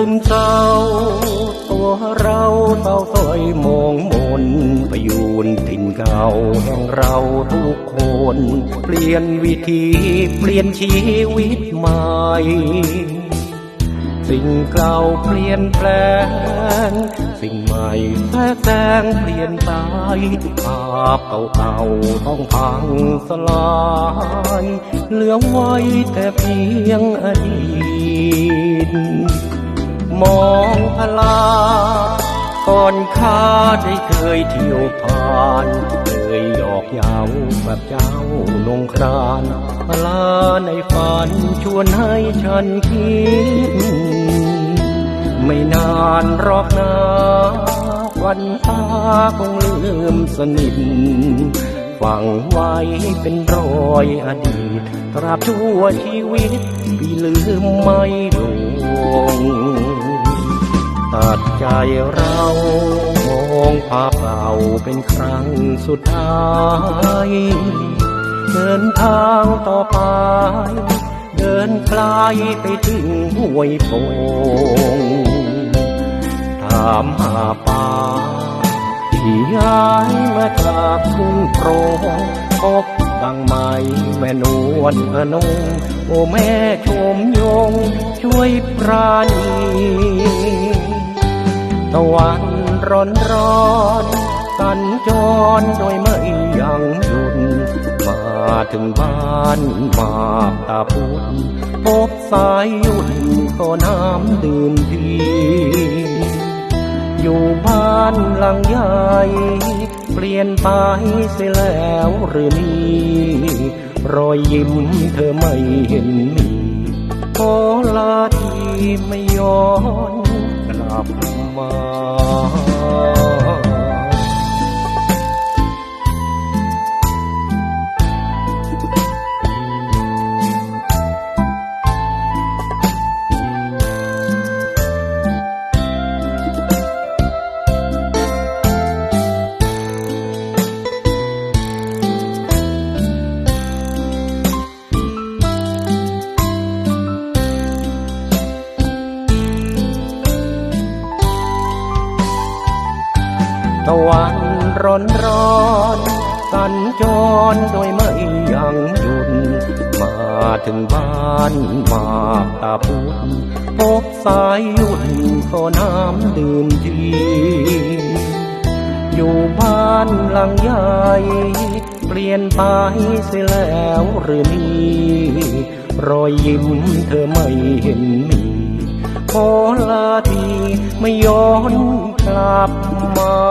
ซึมเศร้า ตัวเราเศร้าส้อยมองมนไปยูนถิ่นเก่าแห่งเราทุกคน เปลี่ยนวิธีเปลี่ยนชีวิตใหม่ สิ่งเก่าเปลี่ยนแปลง สิ่งใหม่แทรกแซงเปลี่ยนไปภาพเก่าๆต้องพังสลายเหลือไว้แต่เพียงอดีต มองพลาก่อนข้าได้เคยเที่ยวผ่าน เคยหยอกเย้าแบบเจ้านงครานพลาในฝันชวนให้ฉันคิด ไม่นานหรอกนะวันตาคงลืมสนิทฝังไว้เป็นรอยอดีตตราบชั่วชีวิตพี่ลืมไม่ล งตัดใจเรามองภาพเก่าเป็นครั้งสุดท้ายเดินทางต่อไป เดินไกลไปถึงห้วยโป่งถามหาป่าที่ย้ายมาจากทุ่งโปรงพบ ดังไหมแม่นวลพนงโอ้แม่ชมยง ช่วยปราณีตะวันร้อนร้อนสัญจรโดยไม่ยังหยุดมาถึงบ้านมาตาพุดพบสายหยุดขอน้ำดื่มทีอยู่บ้านหลังใหญ่ ปลี่ยนไปเสียแล้วหรือนี่รอยยิ้มเธอไม่เห็นมีขอลาที่ไม่ย้อนกลับมา ตะวันร้อนร้อนสัญจรโดยไม่ยังหยุด มาถึงบ้านมาตาพุดพบสายหยุดขอน้ำดื่มทีอยู่บ้านหลังใหญ่เปลี่ยนไปเสียแล้วหรือนี่รอยยิ้มเธอไม่เห็นมีขอลาทีไม่ย้อนกลับมา